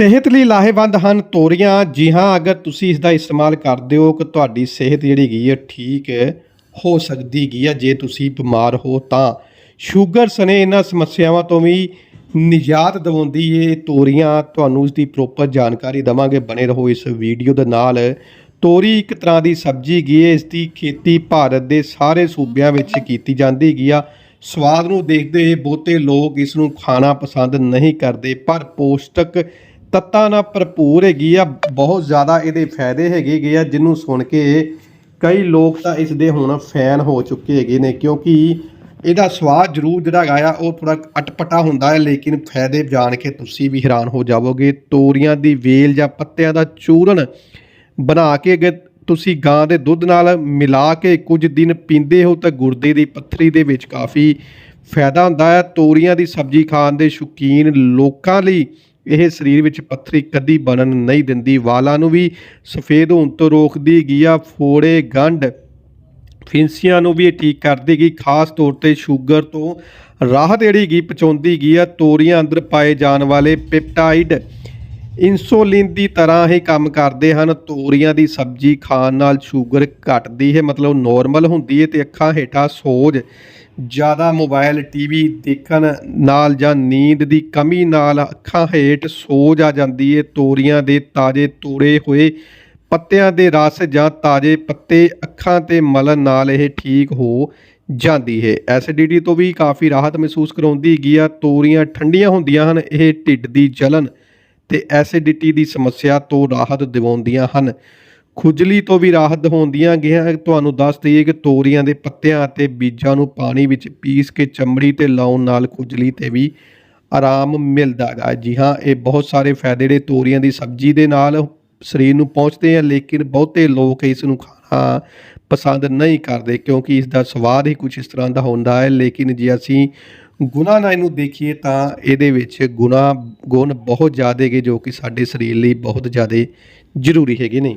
ਸਿਹਤ ਲਈ ਲਾਹੇਵੰਦ ਹਨ ਤੋਰੀਆਂ। ਜੀ ਹਾਂ, ਅਗਰ ਤੁਸੀਂ ਇਸ ਦਾ ਇਸਤੇਮਾਲ ਕਰਦੇ ਹੋ ਕਿ ਤੁਹਾਡੀ ਸਿਹਤ ਜਿਹੜੀ ਹੈਗੀ ਹੈ ਠੀਕ ਹੋ ਸਕਦੀ ਗਈ ਆ, ਜੇ ਤੁਸੀਂ ਬਿਮਾਰ ਹੋ ਤਾਂ। ਸ਼ੂਗਰ ਸਣੇ ਇਹਨਾਂ ਸਮੱਸਿਆਵਾਂ ਤੋਂ ਵੀ ਨਿਜਾਤ ਦਿਵਾਉਂਦੀ ਏ ਤੋਰੀਆਂ। ਤੁਹਾਨੂੰ ਇਸ ਦੀ ਪ੍ਰੋਪਰ ਜਾਣਕਾਰੀ ਦਵਾਂਗੇ ਬਣੇ ਰਹੋ ਇਸ ਵੀਡੀਓ ਦੇ ਨਾਲ। ਤੋਰੀ ਇੱਕ ਤਰ੍ਹਾਂ ਦੀ ਸਬਜ਼ੀ ਗਈ ਹੈ ਇਸ ਦੀ ਖੇਤੀ ਭਾਰਤ ਦੇ ਸਾਰੇ ਸੂਬਿਆਂ ਵਿੱਚ ਕੀਤੀ ਜਾਂਦੀ ਹੈਗੀ ਆ। ਸਵਾਦ ਨੂੰ ਦੇਖਦੇ ਹੋਏ ਬਹੁਤੇ ਲੋਕ ਇਸ ਨੂੰ ਖਾਣਾ ਪਸੰਦ ਨਹੀਂ ਕਰਦੇ, ਪਰ ਪੌਸ਼ਟਿਕ ਤੱਤਾਂ ਨਾਲ ਭਰਪੂਰ ਹੈਗੀ ਆ, ਬਹੁਤ ਜ਼ਿਆਦਾ ਇਹਦੇ ਫਾਇਦੇ ਹੈਗੇ ਹੈਗੇ ਆ, ਜਿਹਨੂੰ ਸੁਣ ਕੇ ਕਈ ਲੋਕ ਤਾਂ ਇਸ ਦੇ ਹੁਣ ਫੈਨ ਹੋ ਚੁੱਕੇ ਹੈਗੇ ਨੇ, ਕਿਉਂਕਿ ਇਹਦਾ ਸਵਾਦ ਜ਼ਰੂਰ ਜਿਹੜਾ ਹੈਗਾ ਆ, ਉਹ ਥੋੜਾ ਅਟਪਟਾ ਹੁੰਦਾ ਹੈ, ਲੇਕਿਨ ਫਾਇਦੇ ਜਾਣ ਕੇ ਤੁਸੀਂ ਵੀ ਹੈਰਾਨ ਹੋ ਜਾਵੋਗੇ। ਤੋਰੀਆਂ ਦੀ ਵੇਲ ਜਾਂ ਪੱਤਿਆਂ ਦਾ ਚੂਰਨ ਬਣਾ ਕੇ ਅਗਰ ਤੁਸੀਂ ਗਾਂ ਦੇ ਦੁੱਧ ਨਾਲ ਮਿਲਾ ਕੇ ਕੁਝ ਦਿਨ ਪੀਂਦੇ ਹੋ, ਤਾਂ ਗੁਰਦੇ ਦੀ ਪੱਥਰੀ ਦੇ ਵਿੱਚ ਕਾਫੀ ਫਾਇਦਾ ਹੁੰਦਾ ਹੈ। ਤੋਰੀਆਂ ਦੀ ਸਬਜ਼ੀ ਖਾਣ ਦੇ ਸ਼ੌਕੀਨ ਲੋਕਾਂ ਲਈ ਇਹ ਸਰੀਰ ਵਿੱਚ ਪੱਥਰੀ ਕਦੀ ਬਣਨ ਨਹੀਂ ਦਿੰਦੀ। ਵਾਲਾਂ ਨੂੰ ਵੀ ਸਫੇਦ ਹੋਣ ਤੋਂ ਰੋਕਦੀ ਹੈਗੀ ਆ। ਫੋੜੇ ਗੰਢ ਫਿੰਸੀਆਂ ਨੂੰ ਵੀ ਇਹ ਠੀਕ ਕਰਦੀ ਹੈਗੀ ਖਾਸ ਤੌਰ ਤੇ ਸ਼ੂਗਰ ਤੋਂ ਰਾਹਤ ਜਿਹੜੀ ਗੀ ਪਹੁੰਚਾਉਂਦੀ ਗਈ ਆ। ਤੋਰੀਆਂ ਅੰਦਰ ਪਾਏ ਜਾਣ ਵਾਲੇ ਪੈਪਟਾਈਡ ਇਨਸੂਲਿਨ ਦੀ ਤਰ੍ਹਾਂ ਇਹ ਕੰਮ ਕਰਦੇ ਹਨ। ਤੋਰੀਆਂ ਦੀ ਸਬਜ਼ੀ ਖਾਣ ਨਾਲ ਸ਼ੂਗਰ ਘਟਦੀ ਹੈ, ਮਤਲਬ ਨੋਰਮਲ ਹੁੰਦੀ ਹੈ ਤੇ ਅੱਖਾਂ ਹੇਠਾਂ ਸੋਜ। ਜ਼ਿਆਦਾ ਮੋਬਾਈਲ ਟੀਵੀ ਦੇਖਣ ਨਾਲ ਜਾਂ ਨੀਂਦ ਦੀ ਕਮੀ ਨਾਲ ਅੱਖਾਂ ਹੇਠ ਸੋਜ ਆ ਜਾਂਦੀ ਹੈ। ਤੋਰੀਆਂ ਦੇ ਤਾਜ਼ੇ ਤੋੜੇ ਹੋਏ ਪੱਤਿਆਂ ਦੇ ਰਸ ਜਾਂ ਤਾਜ਼ੇ ਪੱਤੇ ਅੱਖਾਂ ਤੇ ਮਲਣ ਨਾਲ ਇਹ ਠੀਕ ਹੋ ਜਾਂਦੀ ਹੈ। ਐਸਿਡਿਟੀ ਤੋਂ ਵੀ ਕਾਫੀ ਰਾਹਤ ਮਹਿਸੂਸ ਕਰਾਉਂਦੀ ਹੈਗੀ ਆ। ਤੋਰੀਆਂ ਠੰਡੀਆਂ ਹੁੰਦੀਆਂ ਹਨ, ਇਹ ਢਿੱਡ ਦੀ ਜਲਨ ਤੇ ਐਸਿਡਿਟੀ ਦੀ ਸਮੱਸਿਆ ਤੋਂ ਰਾਹਤ ਦਿਵਾਉਂਦੀਆਂ ਹਨ। ਖੁਜਲੀ ਤੋਂ ਵੀ ਰਾਹਤ ਦਿਵਾਉਂਦੀਆਂ ਗਿਆ ਤੁਹਾਨੂੰ ਦੱਸ ਦਈਏ ਕਿ ਤੋਰੀਆਂ ਦੇ ਪੱਤਿਆਂ ਅਤੇ ਬੀਜਾਂ ਨੂੰ ਪਾਣੀ ਵਿੱਚ ਪੀਸ ਕੇ ਚਮੜੀ ਤੇ ਲਾਉਣ ਨਾਲ ਖੁਜਲੀ ਤੇ ਵੀ ਆਰਾਮ ਮਿਲਦਾ ਹੈਗਾ। ਜੀ ਹਾਂ, ਇਹ ਬਹੁਤ ਸਾਰੇ ਫਾਇਦੇ ਜਿਹੜੇ ਤੋਰੀਆਂ ਦੀ ਸਬਜ਼ੀ ਦੇ ਨਾਲ ਸਰੀਰ ਨੂੰ ਪਹੁੰਚਦੇ ਆ, ਲੇਕਿਨ ਬਹੁਤੇ ਲੋਕ ਇਸ ਨੂੰ ਖਾਣਾ ਪਸੰਦ ਨਹੀਂ ਕਰਦੇ ਕਿਉਂਕਿ ਇਸ ਦਾ ਸਵਾਦ ਹੀ ਕੁਝ ਇਸ ਤਰ੍ਹਾਂ ਦਾ ਹੁੰਦਾ ਹੈ। ਲੇਕਿਨ ਜੇ ਅਸੀਂ ਗੁਣਾ ਨਾਲ ਇਹਨੂੰ ਦੇਖੀਏ ਤਾਂ ਇਹਦੇ ਵਿੱਚ ਗੁਣਾ ਗੁਣ ਬਹੁਤ ਜ਼ਿਆਦਾ ਹੈਗੇ ਜੋ ਕਿ ਸਾਡੇ ਸਰੀਰ ਲਈ ਬਹੁਤ ਜ਼ਿਆਦਾ ਜ਼ਰੂਰੀ ਹੈਗੇ ਨੇ।